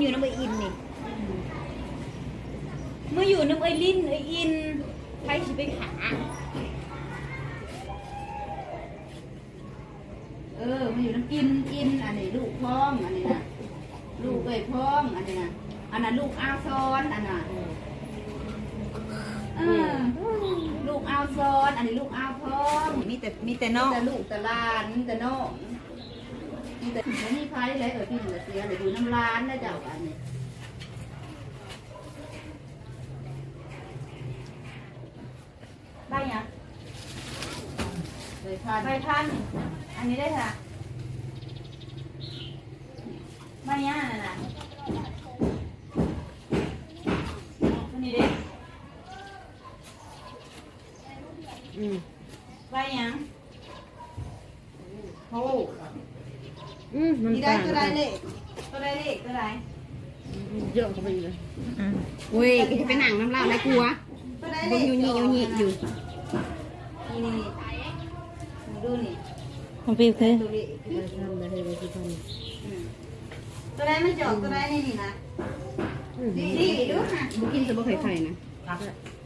อยู่น้ำไออินนี่เมื่ออยู่น้ำไอลินไออินใครสิไปหาเออมาอยู่น้ำอินอินอันนี้ลูกพ้องอันนี้นะลูกเอ้ยพ้องอันนี้นะอันนั้นลูกอาซ้อนอันน่ะเออลูกอาซ้อนอันนี้ลูกอาพ้องมีแต่มีแต่มีน้องแต่ลูกแต่หลานมีแต่น้อง มีแต่ไม่มีใครเลยเออพี่เหลือเสียเลยอยู่น้ำร้านนะเจ้าอันนี้ใบหยังเลยพานใบพัน อันนี้ได้ค่ะใบหยังน่ะนะอันนี้เด้ อืม ใบหยัง โอ้ อืมมันนี่ได้ต่างก็ได้เลยตัวใดเลขตัวใดเยอะเข้าไปอีกเลยอุ้ยไปหนังน้ำเหล้าไรกลัวก็ได้มึเลงยอยู่นี่อยู่นี่อยู่นี่นี่นี่ดูนี่ของพี่เคยดูนี่ทำอะไรไปที่ทอืมตัวได้ไม่จบตัวได้นี่นี่นะำอืมดีดีดูค่ะบุกินสบู่ไข่ไข่นะ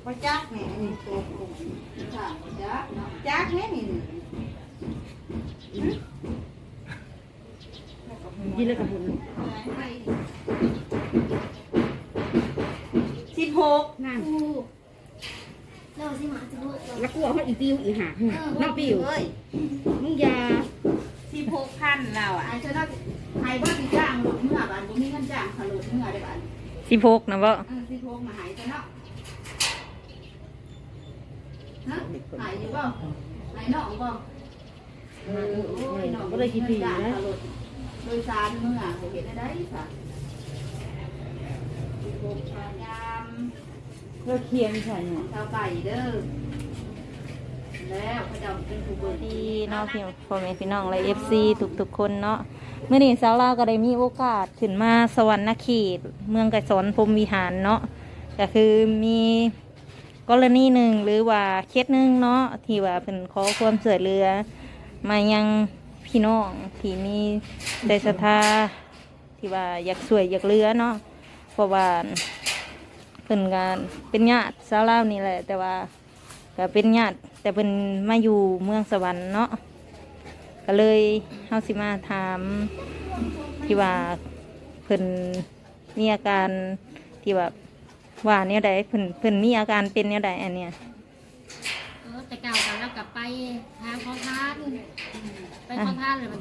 ว่าจักแม่นี่ตัวกลุ่มค่ะจักเนาะจักแม่นี่นี่ กินแล้วกับบุญสิบหกนั่นเราสิมาจะดูแล้วกลัวเขาอีติ้วอีหาน้ำปิวเอ้ยมึงยาสิบหกพันเราอะไอ้เจ้าน่ะใครว่าสิจ้างหลุดเมื่อบ้านบ่มีเงินจ้างขาหลุดเมื่อได้บ้านสิบหกนะบ่เออสิโทรมาหายจ้ะเนาะฮะหายอยู่บ่หายน้องบ่เออโอ้ยน้องบ่ได้คิดดีนะ โดยสารเมื่อเขาเห็นได้ซะสิโทรพยายามเราเคียงใส่เนี่ยชาวไก่เด้อแล้วเขาจะเป็นผู้เบิดดีเนาะพี่พ่อแม่พี่น้องและเอฟซีทุกๆคนเนาะเมื่อนี้สาวลาวก็ได้มีโอกาสขึ้นมาสวรรค์เขตเมืองไก่สอนพรหมวิหารเนาะก็คือมีกรณีหนึ่งหรือว่าเคสหนึ่งเนาะที่ว่าเป็นขอความช่วยเหลือมายัง พี่น้องที่มีใจศรัทธาที่ว่าอยากช่วยอยากเลือเนาะเพราะว่าเพิ่นกานเป็นญาติสาวลาวนี่แหละ แต่ว่าก็เป็นญาติแต่เพิ่นมาอยู่เมืองสวรรค์เนาะก็เลยเฮาสิมาถามที่ว่าเพิ่นมีอาการที่ว่าว่าเนี่ยใดเพิ่นเพิ่นมีอาการเป็นเนี่ยใดอันเนี้ย กลับไปทางขอทาน ไปขอทานเลยมัน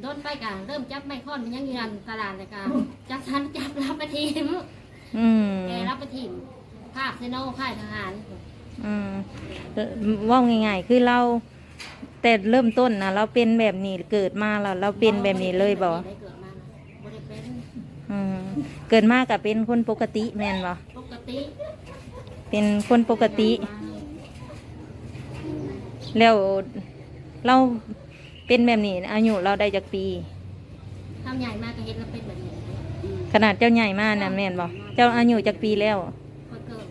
โดนไปกันเริ่มจับไม่ค่อนมันยังยืนตลาดเลยกันจับทันจับรับไปทีมอืมแกรับไปทีมภาคเซโนค่ายทหาร อืมว่าง่ายๆคือเราแต่เริ่มต้นนะเราเป็นแบบนี้เกิดมาเราเราเป็นแบบนี้เลยบ่เกิดมาอืมเกิดมากับเป็นคนปกติแม่นบ่ปกติ เป็นคนปกติ แล้วเราเป็นแบบนี้อายุเราได้จากปี ทำใหญ่มากก็เห็นแล้วเป็นแบบนี้ขนาดเจ้าใหญ่มากนะแม่นบ่เจ้าอายุจากปีแล้วพอเกิด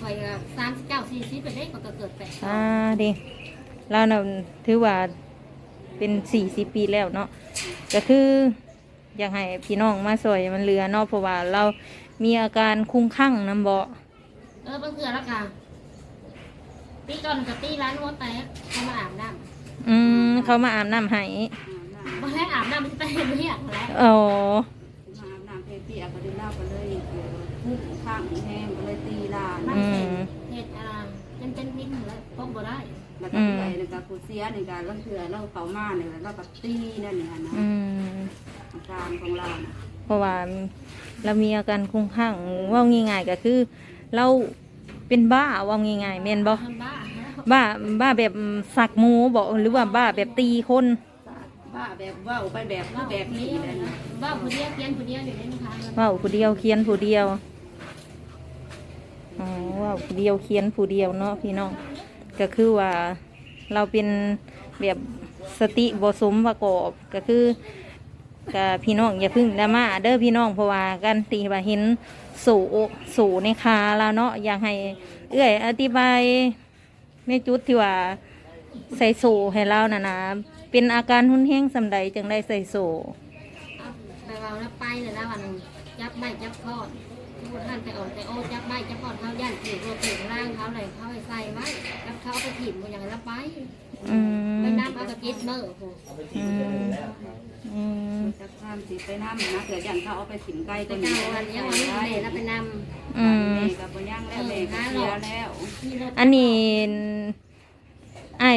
คอยสามสิบเก้าสี่สิบไปได้ก็เกิดแปดอ่าดิเราน่ะถือว่าเป็นสี่สิบปีแล้วเนาะก็คืออยากให้พี่น้องมาสวยมันเหลือเนาะเพราะว่าเรามีอาการคุ้งข้างน้ำเบาเออบางเถื่อแล้วค่ะ ตีก่อนกับตีร้านวัวแตกเขามาอาบน้อืมเขามาอาบน้ำให้ำบ่ให้อาบน้ำมันจะไปเห็นเรียกแล้วอ๋อมาอาบน้ำเปียกๆก็ได้เล่ากันเลยพุ่งข้างแห้งก็เลยตีลานมันเป็นเห็ดอะไรเป็นเป็นพิษแล้วพบบ่ได้แล้วก็เปื่อยในการผู้เสียในการลังเถื่อเราเขามาเนี่ยเราก็ตีนั่นนี่นะอืมอาการของเรานะเพราะว่าเรามีอาการคุ้งข้างเว่าง่ายๆก็คือ เรา เป็นบ้าเว่าง่ายๆแม่นบ่ทำบ้าแล้วบ้าบ้าแบบสักหมูบ่หรือว่าบ้าแบบตีคนบ้าแบบว่าไปแบบว่าแบบนี้เลยนะบ้าผู้เดียวเพี้ยนผู้เดียวอยู่ในทางเว้าผู้เดียวเคียนผู้เดียวอ๋อเว้าผู้เดียวเคียนผู้เดียวเนาะพี่น้องก็คือว่าเราเป็นแบบสติบสมประกอบก็คือ กับพี่น้องอย่าเพึ่งดราม่าเด้อพี่น้องเพราะว่ากันตีว่าเห็นสูสูในคาแล้วเนาะอยากให้ เอื้อยอธิบายในจุดที่ว่าใส่โซให้เรานะนะเป็นอาการหุนแห้งสำใดจึงได้ใส่โซแปลว่าแล้วไปเลยแล้ววันจับไม่จับคอดทุกท่านแต่ออกแต่โอ้จับไม่จับคอดเขาย่านถือรถถือร่างเขาเลยเขาให้ใส่ไว้จับเขาไปถิ่มอย่างนั้นแล้วไป อืม ไปน้ำเอากระติดเมื่อโอ้โหอืมอืมจะข้ามสิไปน้ำนะเกิดยันเขาเอาไปถิ่มไกลไปตัวเก้านี้วันนี้วันนี้แม่แล้วไปนอืมแม่กับบ่ย่างแล้วแม่ก็เสียแล้วำที่รถอันนี้ไอ้าย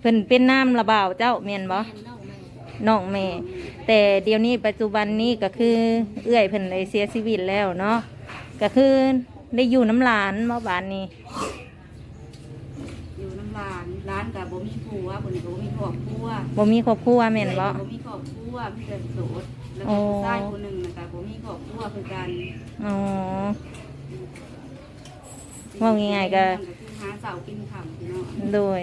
เพิ่นเป็นน้ำระบ่าวเจ้าเมียนบ่ แม่น้องแม่น้องแม่ แต่เดี๋ยวนี้ปัจจุบันนี้ก็คือ เอื้อยเพิ่นเลยเสียชีวิตแล้วเนาะก็คือได้อยู่น้ำหลานเมื่อวานนี้อยู่น้ำร้านร้านกับบ่มีผัวคนนี้ก็บ่มีค รอบครัวบ่มีครอบครัวแม่นบ่ บ่มีครอบครัวมีแต่โสดแล้วก็ผู้ชายคนหนึงนะคะบ่มีครอบครัวคือกันอ๋อ ว่าง่ายๆก็ คือหาเสากินค่ำพี่น้องโดย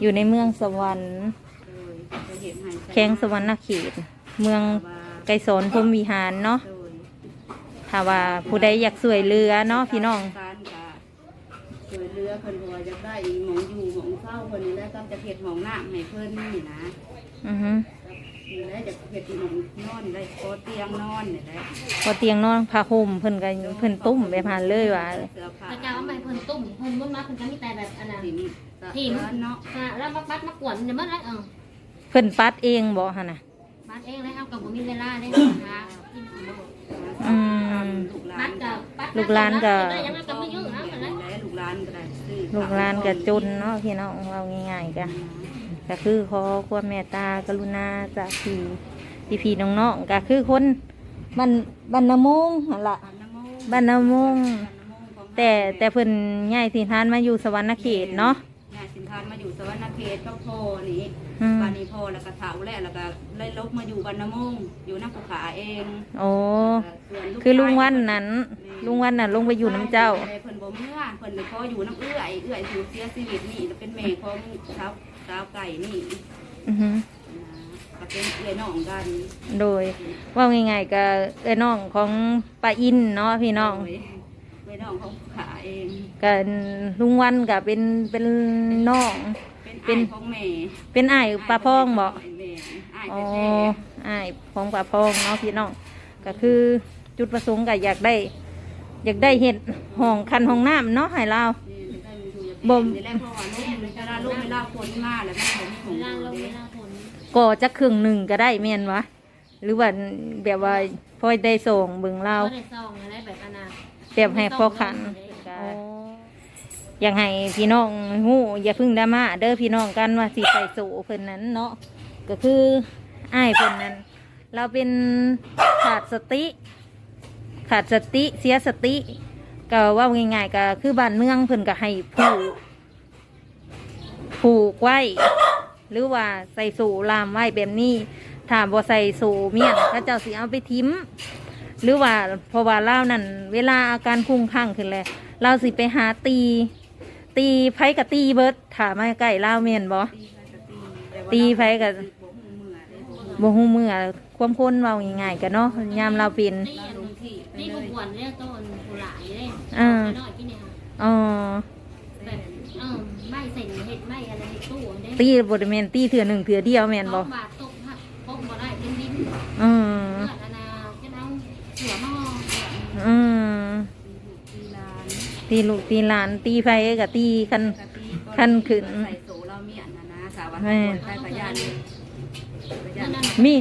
อยู่ในเมืองสวรรค์โดยไปเห็นให้แข้งสวรรค์เขต เมืองว่าไกรสนพรหมวิหารเนาะ โดยถ้าว่าผู้ใดอยากสวยเรือเนาะพี่น้องกา รก็ช่วยเหลือเพิ่นบ่จะได้หมองอยู่หมองเศร้าเพิ่นนี่แหละก็จะเฮ็ดหมองน้ำให้เพิ่นนี่นะอือฮึนี่แหละจะเฮ็ดหมองนอนได้ขอเตียงนอนนี่แหละพอเตียงนอนผ้าห่มเพิ่นก็เพิ่นตุ้มแบบหันเลยว่าเสื้อผ้าแต่การว่าไม่เพิ่นตุ่มเพิ่นมุ่นมาเพิ่นก็มีแต่แบบอันนั้น ถิ่นสะถิ่นเทือนเนาะค่ะแล้วมาปัดมากวนเนี่ยมันไรเออเพิ่นปัดเองบ่หั่นน่ะ ปัดเองเลยเอากับผมมีเวลาได้นะคะกินของบ่อืม ลูกหลาปันดกับปัดลูกหลานก็ ได้ยังไงก็ไม่ยุ่งนะเหมือนไรและลูกหลานก็ได้ซื้อ ลูกหลานกับจนเนาะพี่น้องเราง่ายๆกันก็คือขอความเมตตากรุณาจากพี่พี่ๆน้องๆก็คือคนบันบันนามงล่ะบันนามงแต่แต่เพิ่นง่ายสินทานมาอยู่สวรรค์เขตเนาะง่ายสินทานมาอยู่สวรรค์เขตก็พอนี่ อืม บ้านนี้พ่อแล้วก็เฒ่าแล้วแล้วก็เลยลบมาอยู่บ้านนามงอยู่น้ำภูขาเองโอ้ส่วนคือลุงวันนั้น ลุงวันน่ะลงไปอยู่น้ำเจ้าแม่เพิ่นบ่เมื่อเพิ่นเลยขออยู่น้ำเอื้อยเอื้อยถูกเสียชีวิตนี่แล้วเป็นแม่ของสาวสาวไก่นี่อือฮึนะก็เป็นเอื้อยน้องกันโดย ว่าง่ายๆก็เอ้ยน้องของป้าอินเนาะพี่น้อง โดยเอื้อย น้องของภูขาเองก็ลุงวันก็เป็นเป็นน้อง เป็นเป็นอ้ายของแม่เป็นอ้ายป้าพองบ่แม่อ้ายอ๋อแท้อ้ายของป้าพองเนาะพี่น้องก็คือจุดประสงค์ก็อยากได้ อยากได้เห็ดห้องคันห้องน้ำเนาะให้เราๆนี่ไม่ได้มีดูอย่างบ่ม นี่แหละเพราะว่าลูกมันจะได้ลูกไม่เล่าคนมาแล้วแม่ผมมีของเวลาลดูงเด้เวลาผลก็จะครึ่งหนึ่งก็ได้แม่นวะหรือว่าแบบว่าพอได้ส่งเบิ่งเรา ก็ได้ซองอะไรแบบอันนั้น แบบให้พอขันอยากให้พี่น้องหู้อย่าเพึ่งดราม่าเด้อพี่น้องกันว่าสิใส่สูเพิ่นนั้นเนาะก็คืออ้ายเพิ่นนั้น เราเป็นขาดสติ ขาดสติเสียสติ ก็ว่าง่ายๆก็คือบ้านเมืองเพิ่นก็ให้ผูกผูกไว้หรือว่าใส่สูลามไว้แบบนี้ถ้าบ่ใส่สูเมียนก็เจ้าสิเอาไปทิ้ม หรือว่าเพราะว่าเล่านั่นเวลาอาการคลุ้มคลั่งขึ้นแล้วเราสิไปหาตี ตีไผกับตีเบิดถามมาใกล้เล่าเมียนบ่ตีไผกับบ่ฮู้มือความคนเว้าง่ายๆกันเนาะยามเราเป็นตีอันนึงตีกูกวนเนี่ยต้นกูหลายเลยอ่าน้อยที่เนี่ยค่ะอ๋อแบบเออไม่เสร็จเห็ดไม่อะไรตู้เด้ตีบ่ได้แม่นตีเถื่อหนึ่งเถื่อเดียวแม่นบ่สองบาทตกหักตกบ่ได้เป็นดินอืม เลือดอนาจะ เอาเสือหม้ออืมตีลูกตีหลานตีไผกับตีคัน ขั้นขึ้น ใส่โสเราเมียนนะนะสาวแม่คนใครประหยัดประหยัเมื่อดนั้นมี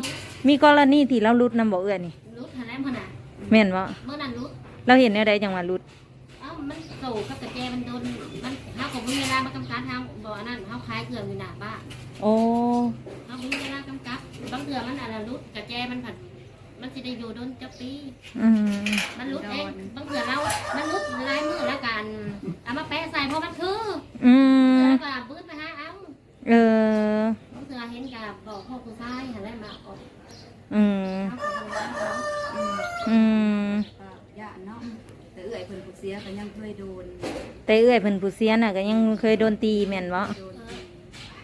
มีกรณีที่เรารุดนำบ่เอื้อนี่รุดหันแล้วมันอะแม่นบ่เมื่อนั้นรุดเราเห็นแนวใดจังว่ารุด เอ้ามันโศกกับตะแกมันโดนมันเฮาก็บ่มีเวลามากำกับทางบ่อันนั้นเฮาขายเครื่องอยู่หน้าบ้านโอ้ เฮาบ่มีเวลากำกับบางเทื่อมันอันนั้นรุดกระแจมันผัด มันสิได้อยู่โดนจักปี อืมมันรุดเองบางเทื่อเรา มันรุดลายมือแล้วกันเอามาแปะใส่เพราะมันคืออืมแล้วก็บื้นไปหาเอาเออบางเทื่อเห็นกับบอกพ่อผู้ชายหันแล้วมาออกอืมเอาของเราอืมยาเนาะแต่เอื้อยเพิ่นผู้เสียก็ยังเคยโดนแต่เอื้อยเพิ่นผู้เสียน่ะก็ยังเคยโดนตีแม่นบ่โดนเออ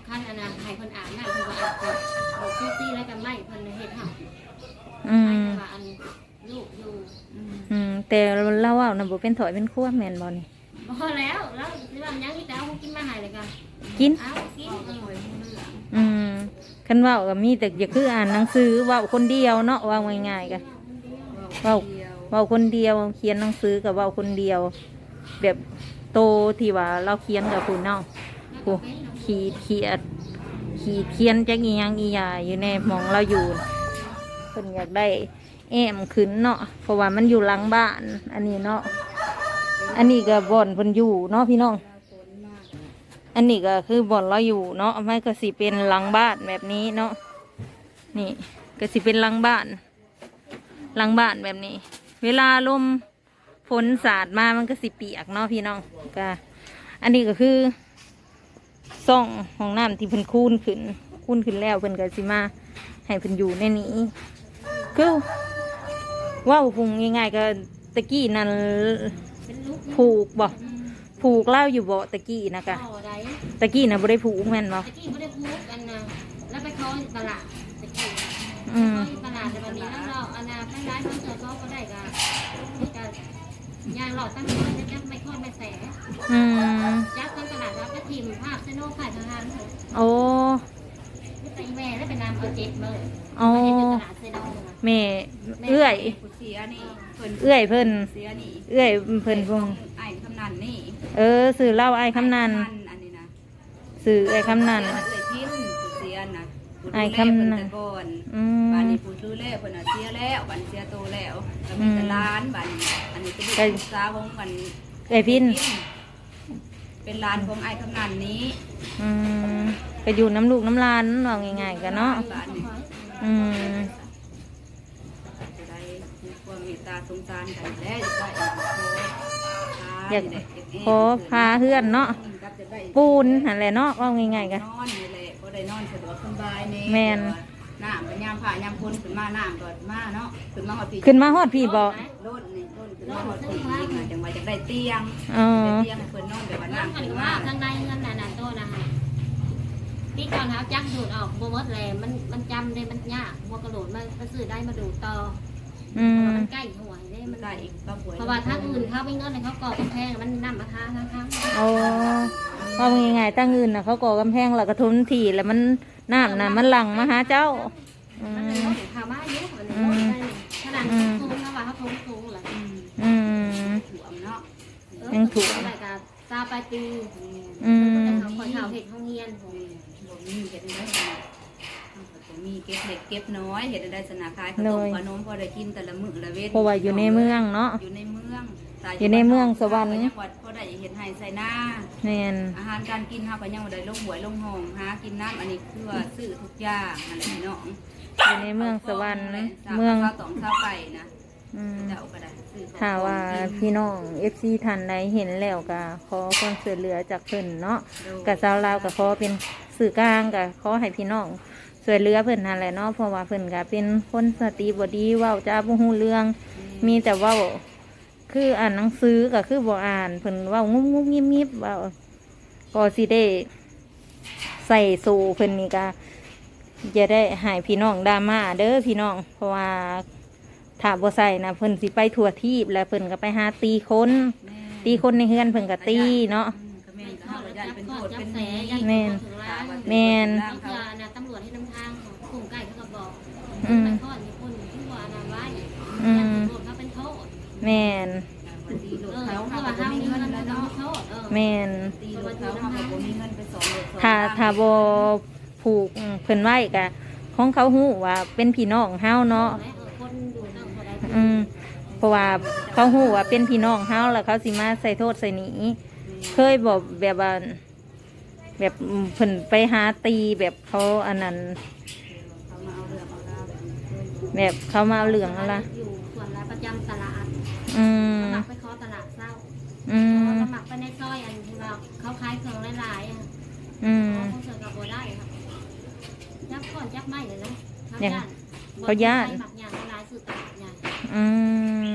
ขั้นอันนั้นให้คนอาบน้ำคือว่าอาบก่อนเอาชูตี้แล้วก็ไม่เพิ่นเฮ็ดให้ อืให้มว่าอันลูกอยู่อืมอืมแต่เราเว้าน่ะบ่เป็นถอยเป็นคั่วแม่นบ่นี่ พอแล้วแล้วที่ว่ายังมีแต่เอาของกินมาให้เลยกันกิน เอากินพ่อเอก็อคอยรู้เรื่องอืมคันเว้าก็มีแต่อย่าคืออ่านหนังสือเว้าคนเดียวเนาะว่าง่ายๆก็เเว้า เดียวเว้าคนเดียวเขียนหนังสือกับเว้าคนเดียว แบบโตที่ว่าเราเขียนกับคุณเนาะผู้ขีดเขียดขีดเขียนจักอีหยังอีหยาอยู่ในหมองเราอยู่ เพิ่นอยากได้แอมขึ้นเนาะเพราะว่ามันอยู่หลังบ้าน อันนี้เนาะอันนี้ก็บ่อนเพิ่นอยู่เนาะพี่น้อง อันนี้ก็คือบ่อนเราอยู่เนาะไม่ก็สิเป็นหลังบ้านแบบนี้เนาะนี่ก็สิเป็นหลังบ้านหลังบ้านแบบนี้ เวลาลมฝนสาดมามันก็สิเปียกเนาะพี่น้องก็อันนี้ก็คือซ่องของน้ำที่เพิ่นคูนขึ้นคูนขึ้นแล้วเพิ่นก็สิมาให้เพิ่นอยู่ในนี้ คือเว่าวพุงง่ายๆก็ตะกี้นั่นเป็นลูกผูกบ่ผูกเล่าอยู่บ่ตะกี้นะกะต่อได้ตะกี้น่ะบ่ได้ผูกแม่นบ่ตะกี้ไม่ได้พูดกันนะแล้วไปเขาตลาดตะกี้อืมเขาตลาดแต่วันนี้แล้วเราอันนาไม่ร้ายเขาเจอเขาก็ได้กันกันยางหลอดตั้งแต่จะยักไม่ค่อยไม่แสอืมยักตั้งตลาดแล้วก็ทีมภาพเซโน่ขายทหารโอ้ไม่ตีแม่ แล้วเป็นนามเอาเจ็ดเลยโอ้ไม่ได้เป็นตลาดเซโน่แม่เอื้อย ผู้เสียนี่เพิ่นเอื้อยเพิ่น เสียนี่เอื้อยเพิ่นพงไอ้คำนันนี่เออสื่อเล่าไอ้คำนันอันนี้นะสื่อไอ้คำนันเอ้ยพินผู้เสียนะผู้ไอ้ดูแลคำเพิ่นนันแต่ก่อนอืบ้านมนี้ผู้ดูแลเพิ่นน่ะเสียแล้วบ้านเสียโตแล้วก็มีแต่ร้านบ้านนี้อันนี้เป็นไก่ลูกสาวของกันไอ้พิน เป็นร้านของไอ้คำนันนี้อืมก็อยู่น้ำลูกน้ำลานว่าง่ายๆกันเนาะบ้านนี้อืมจะได้มีความเมตตาสงสารกันและจะได้อยากขอพาเพื่อนเนาะปูนนั่นแหละเนาะว่าง่ายๆกันนอนนี่แหละก็ได้นอนสะดวกสบายนี่แม่นน้ำเป็นยามผ่ายามพ้นขึ้นมาน้ำก็มาเนาะขึ้นมาหอดปีขึ้นมาฮอดพี่บ่โลดนี่ โลดขึ้นมาหอดปีอีกน่ะจังหวะจะได้เตียงเออได้เตียงให้เพิ่นนอนแบบว่านั่งน้ำกันขึ้นว่ามาทางในเงินน่ะน่ะโตนะคะพี่ก่อนเท้าจักดูดออกโบมดเลยมันมันจำได้มันยากบัวกระโดดมันมันซื้อได้มาดูต่ออืเพราะมว่ามันใกล้หัวได้มันได้อีกก็ป่วยเพราะว่าทางอื่นเขาไม่เงินเลยเขาก่อกำแพงมันนำมาทางทางทางโอ้ว่าง่ายๆตั้งอื่นน่ะเขาก่อกำแพงแล้วก็ทุนถี่แล้วมันน้ำน่ะมันหลั่งมาหาเจ้าอืมันเลย กับซาปาตีอืมเขาคอยข่าวเห็ดห้องเงียนบ่มีเฮ็ดได้บ่มีเก็บเล็กเก็บน้อยเฮ็ดได้สนาคายขนมขนมพอได้กินแต่ละมื้อละเว้นเพราะว่าอยู่ในเมืองเนาะ อยู่ในเมืองอยู่ในเมืองสวรรค์จังหวัดพอได้เห็นไห้ใส่หน้า แม่นอาหารการกินเฮาก็ยังบ่ได้ลงหวยลงห้องหากินน้ำอันนี้คือว่าซื้อทุกอย่างนั่นแหละพี่น้องอยู่ในเมืองสวรรค์ เมือง ข้าวตองข้าวไก่นะ อืม เจ้าก็ได้ซื้อของถ้าว่ากินพี่น้องเอฟซีท่านใดเห็นแล้วก็ขอความช่วยเหลือจากเพิ่นเนาะกับชาวลาวก็ขอเป็นสื่อกลางก็ขอให้พี่น้องช่วยเหลือเพิ่นนั่นแหละเนาะเพราะว่าเพิ่นก็เป็นคนสติบดีเว้าจ้าบ่ฮู้เรื่อง มีแต่เว่าคืออ่านหนังสือก็คือบ่อ่านเพิ่นเว่างุบงุบงิบงิบเว่าก็สิได้ใส่สู่เพิ่นนี่ก็จะได้ใหายพี่น้องดราม่าเด้อพี่น้อง เพราะว่า ถ้าบ่ใส่นะเพิ่นสิไปทั่วทีบแล้วเพิ่นก็ไปหาตีคนแม่ตีคนในเฮือนเพิ่นก็ตีเนาะอืมก็แม่นก็ข้อเฮาแล้ก็วยันจับเป็นข้อโทษจัเป็บนแสหยันี้งแม่นถึงร้านแม่นก็คือนะตำรวจให้นำทางของกลุ่มไก่เขาก็บอกอืม ไปข้อมีคนที่ว่านาไว้อืมยันตำรวจเขาเป็นโทษแม่น ตีลูกเออเขาเพเฮาราะก็ว่าบ่เขามีมีเงิเงินนแล้วแล้วเนาะโทษเออแม่นตีลูกเขาเฮาก็บ่มีเงินไปสอนลูกสอนถ้าหลนถ้าบ่ผูกเพิ่นไว้ก็ของเขาฮู้ว่าเป็นพี่น้องเฮาเนาะ เอ อืมเพราะว่าเขาหูว่าเป็นพี่น้องเฮาแล้วเขาสิมาใส่โทษใส่หนีเคยบอกแบบว่าแบบอืมเพิ่นไปหาตีแบบเขาอันนั้นเขามาเอาเรื่องเอาราวแบบนี้แบบเขามาเอาเหลืองอะไรอยู่ส่วนร้านประจำตลาดอืมสมัครไปขอตลาดเศร้าอืมสมัครไปในซอยอันที่ว่าเขาขายเครื่องหลายๆอะอืมเขาเสิร์ฟกับโบได้ครับจับก่อนจับไม่เลยนะเนี่ย เขาย่าน หมักยางหลายสื่อตลาดใหญ่อืม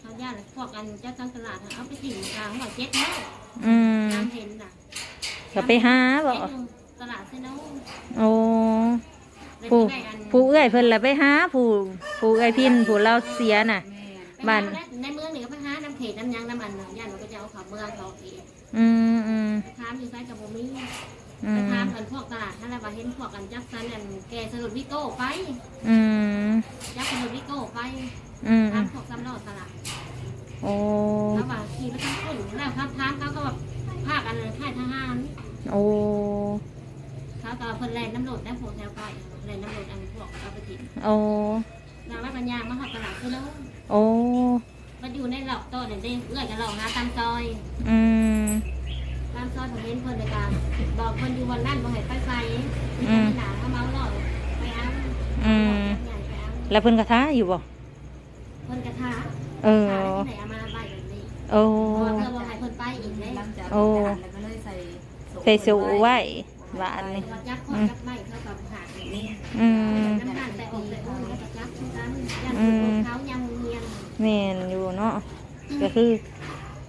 เขาย่านพวกกันเจ้าทั้งตลาดเอาไปถิ่นกลางหัวเจ็ดเนาะอืมน้ำเห็นน่ะก็ไปหาบ่ตลาดเซโน่โอ้ผู้ผู้เอื้อยเพิ่นละไปหาผู้ผู้เอื้อยพินผู้เราเสียน่ะ แม่บ้าน ในเมืองนี่ก็ไปหาน้ำเขตน้ำยางน้ำมันย่านมันก็จะเอาเขาเมืองเขาเองอืมอืมไปถามอยู่ไซกับโบมี่ อืไปม ถามกันพวกตลาดนั่นแหละว่าเห็นพวกกันจักสันอันแกสรุปวิโก้ไปอืม จักสรุปวิโก้ไปอืมทำของซ้ำรอบตลาดโอ้เขาบอกขี่ไปทั้งคนแล้วครับทางเขาก็แบบภาคอันเลยค่ายทหารโอ้ เขาก็เพิ่นแลนน้ำโหลดได้พวกแถวไปแลนน้ำโหลดอันพวกเอาไปกินโอ้ นางรับปัญญางมาหอดตลาดคือแล้วโอ้ มันอยู่ในหลอกโต้เนี่ยเด้เอื้อยกับหลอกหาตามซอย อืม ตามซอยผมเห็นเพิ่นในการบอกเพิ่นอยู่วันนั้นบ่ให้ไปไฟมีแต่หนาเขาเมาหลอกไปเอาอืมใหญ่ไปเอาแล้วเพิ่นกระทะอยู่บ่เพิ่นกระทะเออขายที่ไหนเอามาใบแบบนี้โอ้เพราะว่าเพื่อบ่ให้เพิ่นไปอีกเลยหลังจากโอ้ทานแล้วก็เลยใส่ใส่สูไว้หวานนี่ว่าจับคนจับไม่เท่ากับหาดอย่างนี้อืมน้ำตาลแต่ออกแต่ออกก็จะจับทุกนั้นยันถูกเขายังเงียน แม่นอยู่เนาะก็คือ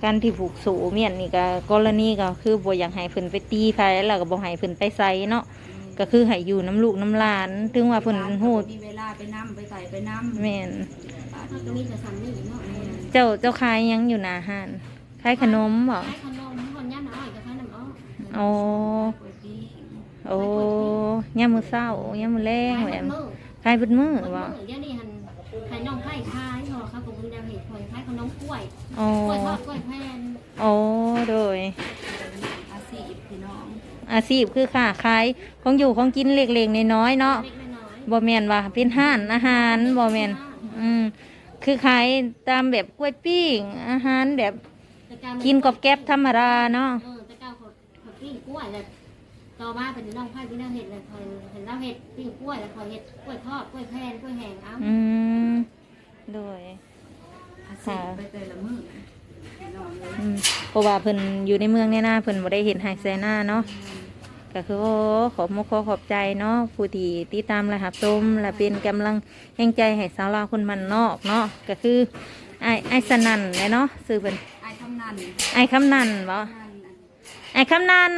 การที่ผูกสูเมียนนี่ก็กรณีก็คือบ่อยากให้เพิ่นไปตีไผแล้วก็บ่ให้เพิ่นไปใส่เนาะก็คือให้อยู่น้ำลูกน้ำหลาน ถึงว่าเพิ่นฮู้มีเวลาไปน้ำไปใส่ไปน้ำแม่นเขาก็มีแต่สันนี่เนาะเจ้าเจ้าขายหยังอยู่หน้าห้านขายขนมบ่ขายขนมคนย่าน้อยกับขายน้ำอ้อยโอ้ก๋วยปิ้งโอ้ยามมื้อเช้ายามมื้อแลงขายแหหละมดมือขายเบิดมื้อหมดบ่มือเดี๋ยวนี้หันขายน้องไผ่ขาย นมกล้วยโอ้กล้วยทอดกล้วยแผ่นโอ้โดย อาชีพพี่น้องอาชีพคือค้าขายของอยู่ของกินเล็กๆน้อยๆเนาะเล็กน้อยบ่แม่นว่าเป็นห้านอาหารบ่แม่นอืมคือขายตามแบบกล้วยปิ้งอาหารแบบแต่การกินกอบแก๊บธรรมดาเนาะเออแต่ก้าวเขาเขาปิ้งกล้วยเลยต่อมาเป็นน้องไผ่ที่น่าเห็ดเลยคอยเห็นเราเห็ดปิ้งกล้วยแล้วคอยเห็ดกล้วยทอดกล้วยแผ่นกล้วยแห้งเอาอืมโดย อาชีพไปแต่ละมื้อพี่น้องเลยอืมเพราะว่าเพิ่นอยู่ในเมืองเนี่ยนะเพิ่นบ่ได้เห็นไฮไซน่าเนาะก็คือโอ้ขอบมกขอขอบใจเนาะผู้ที่ติดตามและหับชมและเป็นกำลังแห่งใจให้สาวลาวคนมันนอกเนาะก็คือไอ้ไอ้สนั่นแหละเนาะซื้อเป็นไอ้คำนันไอ้คำนันบ่ นันไอ้คำนัน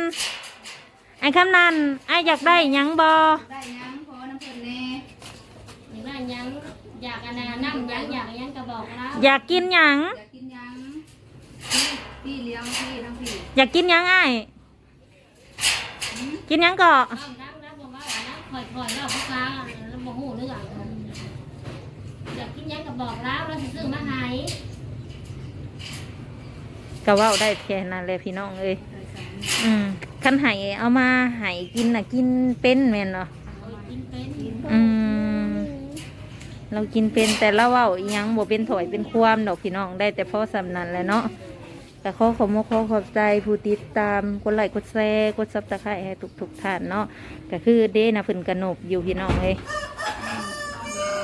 ไอ้คำนันไอ้อยากได้หยังบ่ได้ยังพอน้ำเพิ่นแน่ อย่างนั้นยัง อยากอันนั้นน้ำยังอยากอันยังกระบอกแล้ว อยากกินหยัง อยากกินยังพี่เลี้ยงพี่ทั้งพี่อยากกินหยังไอ้กินหยังก็น้ำน้ำน้ำบอกว่าน้ำคอยคอยเราผู้ค้าแล้วบอกหูเรื่องอยากกินยังกระบอกแล้วเราจะซื้อมาให้ก็เว้าได้แค่นั้นเลยพี่น้องเอ้ยได้สามอืมคันไห้เอามาไห้กินน่ะกินเป็นแม่นเนาะเอากินเป็นอืม เรากินเป็นแต่เราว้าอีหยังบ่เป็นถอยเป็นความดอกพี่น้องได้แต่พอสำนันแหละเนาะแต่ขอขอบมกขอขอบใจผู้ติดตามกดไลค์กดแชร์กดซับสไครต์ให้ทุกๆท่านเนาะก็คือเด้นะเพิ่นกระหนบอยู่พี่น้องเอ้ย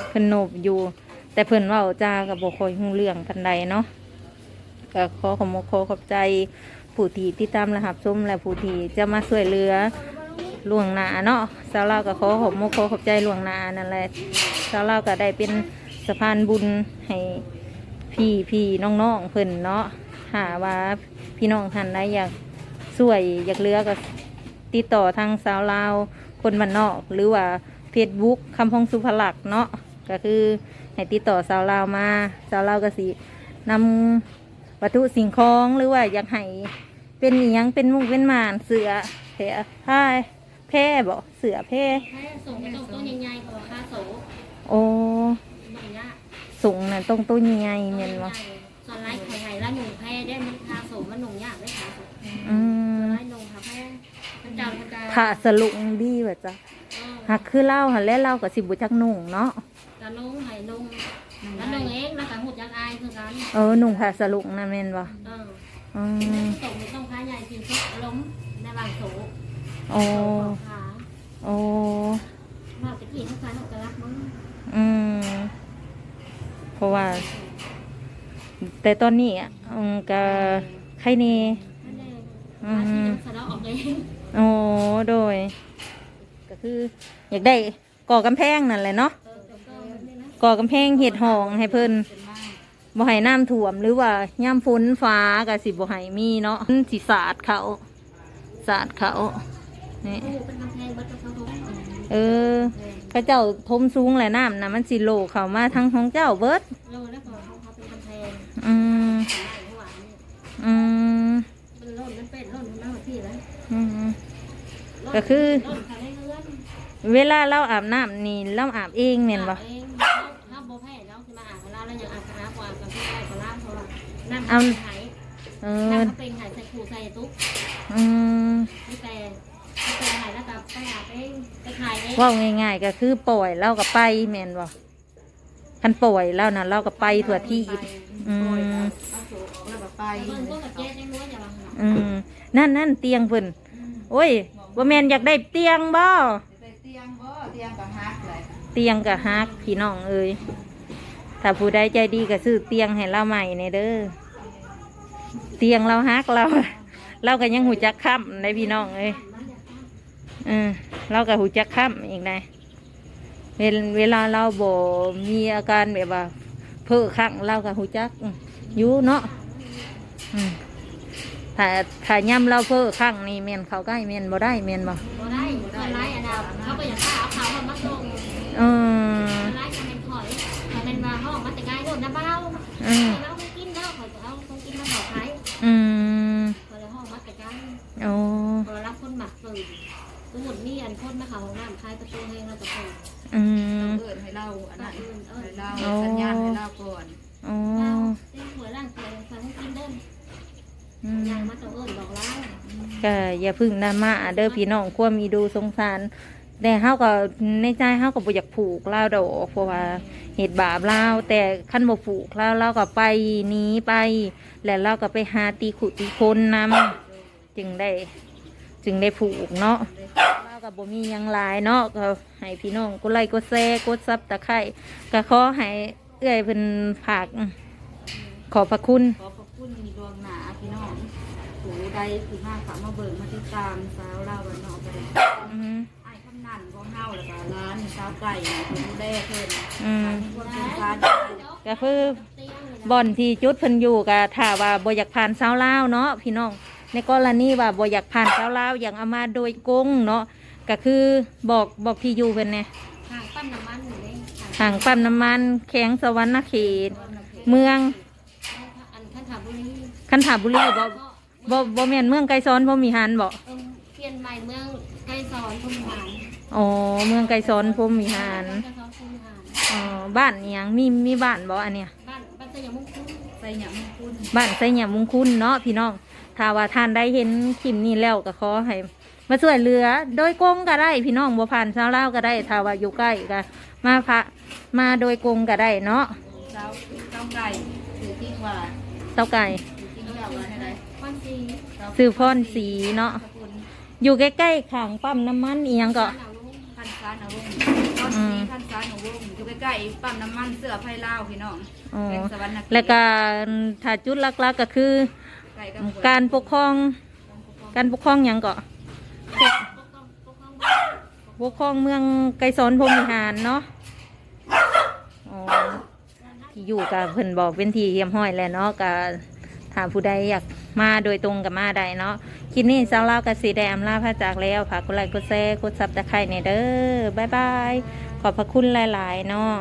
เพิ่นหนบอยู่ แต่เพิ่นเว้าจากับบ่คอยฮู้เรื่องปานใดเนาะก็ขอขอบมกขอขอบใจผู้ที่ติดตามและรับชมและผู้ที่จะมาช่วยเหลือ ล่วงหน้าเนาะสาวเราวก็ขอขอบมกขอขอบใจล่วงหน้านั่นแหละสาวเราวก็ได้เป็นสะพานบุญให้พี่พี่น้องๆเพิ่นเนาะหาว่าพี่น้องท่านใดอยากช่วยอยากเลือก็ติดต่อทางสาวลาวคนบ้านนอก หรือว่าเฟซบุ๊กคำพงสุภลักษ์เนาะก็คือให้ติดต่อสาวลาวมาสาวลาวก็สินำวัตถุสิ่งของหรือว่าอยากให้เป็นอหยังเป็นมุกเป็นหมานเสือแผลผ้า แพร่บ่เสือแพร่แค่ส่งไปส่งตัวใหญ่ๆกับค่าโสโอ้บางอย่างสูงน่ะต้องตัวใหญ่ๆเมียนบ่ส่วนไล่ไข่ไข่ละหนุ่งแพ้ได้มันค่าโสมันหนุ่งยากได้ค่าโสอืมไล่หนุ่งค่ะแพ้พระเจ้าพระเจ้าผ่าสลุงดีว่าจ้ะหักคือเล่าหันแล้วเล่ากับสิบุจักหนุ่งเนาะกระนุ่งไห่นุ่งแล้วนุ่งเองแล้วแต่หูจักอายคือกันเออหนุ่งผ่าสลุงนะแม่นบ่เอออืมส่งไม่ต้องค้าใหญ่ทีชุดล้มในบางโส โอ้ขาโอ้ว่าตะกี้เขาขายหกกระลักมั้งอืมเพราะว่า แต่ตอนนี้อะอืมก็ใครเน่นั่นเองมาที่จะสะเดาะออกเองโอ้โดย ก็คือ อยากได้ก่อกำแพงนั่นแหละเนาะเออก็นี่นะก่อกำแพงเห็ดหองให้เพิ่นเป็นมากบ่ให้น้ำท่วมหรือว่าย่ำฝนฟ้าก็สิบ่ให้มีเนาะมันสิสาดเขาสาดเขา นี่โอ้เป็นกำแพงเบิดกับเขาทุกเออพระเจ้าทมสูงแหละน้ำนะมันสิโลเข้ามาทั้งของเจ้าเบิดโลแล้วก็เขาเขาเป็นกำแพงอืมหลายหวานเนี่ยอืมมันร่นมันเป็นร่นมันน่าที่แล้วอืมก็คือร่นขายได้เงินเวลาเราอาบน้ำนี่เราอาบเองแม่นบ่เองถ้าโบแพ้แล้วคือมาอ่านเวลาแล้วอย่างว่ากับพี่ได้ก็ล่ามเพราะว่าน้ำเอาเป็นไหเอน้ำอเขาเป็นไหใส่ขู่ใส่ตุ๊กอืมมีแต่มีแต่ เองเว่าง่ายๆก็คือปล่อยเล่ากับไปแม่นบ่คันปล่อยเล่านะเล่ากับไปทั่วที่อืมเอาโซ่ออกแล้วก็ไปเบิ่งพวกกับเจ๊ยังรู้อย่าว่าหาอืมนั่นนั่นเตียงเพิ่นโอ้ยว่าแมนอยากได้เตียงบ่ไปเตียงบ่เตียงก็ฮักเลยเตียงกับฮักพี่น้องเอ้ยถ้าผู้ใดใจดีก็ซื้อเตียงให้เราใหม่ในเด้อเตียงเราฮักเรา เราก็ยังหูจักค้ำในพี่น้องเอ้ยเออเราก็หูจักค้ำอีกนะเวลเวลาเราบ่มีอาการแบบว่า เพ้อข้างเราก็หูจักอืมอยู่เนาะอืมถ้าถ้าย่ำเราเพ้อข้างนี่เมนเขาใกล้เมนบ่ได้เมนบ่บ่ได้เกินไรอะดาวเขาก็อยากฆ่าเอาเขาเขามาส่งเออเกินไรจะเป็นถอยจะเป็นมาห้องมาแต่ไกลโดนน้ำเบ้า มีอันคนมาเขาห้องน้ำคลายประตูให้เราจะเปิดอืต้องมเอิ้นให้เราอันนั้นเอิ้นเอิ้นให้เราสัญญาณให้เราก่อนโอ้เราเต้นหัวร่างเกลือใส่ให้กินเด้ออืมยังมาตัวเอิ้นบอกเราก็อย่าพึ่งดราม่าเด้อพี่น้องควรมีดูสงสาร แต่เฮาก็ในใจเฮาก็บ่อยากผูกเล่าวดอกเพราะว่าเหตุบาปเล่าวแต่ขั้นบ่ผูกเล่าวเราก็ไปหนีไป แล้วเราก็ไปหาตีขุตีคนนำจึงได้ จึงได้ผูกเนาะเรา ก็บ่มีหยังหลายเนาะก็ให้พี่น้องกดไลค์กดแชร์กดซับตะไคร้ก็ขอให้เอื้อยเพิ่นฝากขอบพระคุณขอขอบคุณดวงหนาพี่น้องผู้ใดที่มาฝากมาเบิ่งมาติดตามสาวเราบ้านนอกไปเลยอืมไอ้คำนันของเฮาแล้วก็ร้านสาวไก่ผู้ดูแลเพิ่นอืมมีคนสงสารก็คือเตียงเลยบ่อนที่จุดเพิ่นอยู่ก็ถ้าว่าบ่อยากผ่านเสาลาวเนาะพี่น้องในกรณีว่าบ่อยากผ่านเสาลาวอย่างเอามาโดยกงเนาะ ก็คือบอกบอกที่อยู่เพิ่นเนี่ยห่างปั้นน้ำมันอยู่เลยทางปั๊มน้ำมันแข็งสวรรณเขต เมืองอันขั้นถาบุรีคันถาบุรีบ่ก็บ่บ่แม่นเมืองไกลซ้อนบ่มีหันบ่เอิ่มเปลี่ยนใหม่เมืองไกลสอนพรหมหานอ๋อเมืองไกลซ้อนพรหมวิหารไกลสอนพรหมหานอ๋อบ้านอิหยังมีมีบ้านบ่อันเนี้ย บ้านบ้านสยามมุ่งคุ้งใส่หยังคุณบ้านไสหยามุงคุณเนาะพี่น้องถ้าว่าท่านได้เห็นคลิปนี้แล้วก็ขอให้ มาช่วยเหลือ โดยกงก็ได้ พี่น้องบ่ผ่านชาวลาวก็ได้ถ้าว่าอยู่ใกล้ก็มาพระมาโดยกงก็ได้เนาะสาวสาวไก่ถือที่ว่าเต้าไก่ถือที่เจ้าว่าได้วันสีซื้อพรสีเนาะขอบคุณอยู่ใกล้ๆข้างปั๊มน้ำมันอีหยังก็หนาวลุงพันซานเอาวงตอนนี้พันซานเอาวงอยู่ใกล้ๆปั๊มน้ำมันเสื้อไผ่ลาวพี่น้องอ๋อแขวงสวรรณเขตแล้วก็ถ้าจุดหลักๆก็คือใกล้กับการปกครองการปกครองหยังก็ ปกป้องปกป้องบ้านปกครองเมืองไกรสอนพรหมิหารเนาะอ๋อที่อยู่กับเพิ่นบอกเป็นทีเยี่ยมห้อยแล้วเนาะกับถามผู้ใดอยากมาโดยตรงกับมาได้เนาะคลิปนี้สาวเล่ากับสีแดงลาพระจากแล้วฝากกดไลค์กดแชร์กดซับตะไคร่ในเด้อบ๊ายบาย ขอบพระคุณหลาย ๆ เนาะ